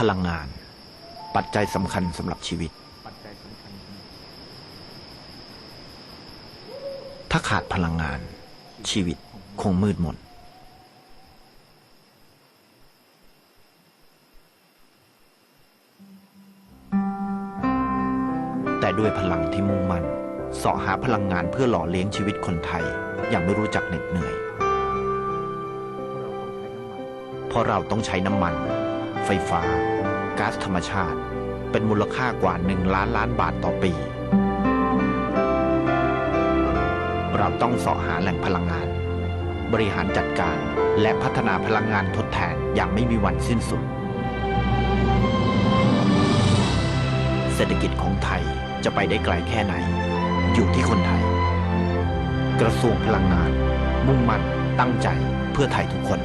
พลังงาน ปัจจัยสำคัญสำหรับชีวิต ถ้าขาดพลังงาน ชีวิตคงมืดมนแต่ด้วยพลังที่มุ่งมั่นเสาะหาพลังงานเพื่อหล่อเลี้ยงชีวิตคนไทย อย่างไม่รู้จักเหน็ดเหนื่อย เพราะเราต้องใช้น้ำมัน ไฟฟ้าก๊าซธรรมชาติ เป็นมูลค่ากว่า 1 ล้านล้านบาทต่อปี เราต้องเสาะหาแหล่งพลังงาน บริหารจัดการและพัฒนาพลังงานทดแทนอย่างไม่มีวันสิ้นสุด เศรษฐกิจของไทยจะไปได้ไกลแค่ไหน อยู่ที่คนไทย กระทรวงพลังงาน มุ่งมั่นตั้งใจเพื่อไทยทุกคน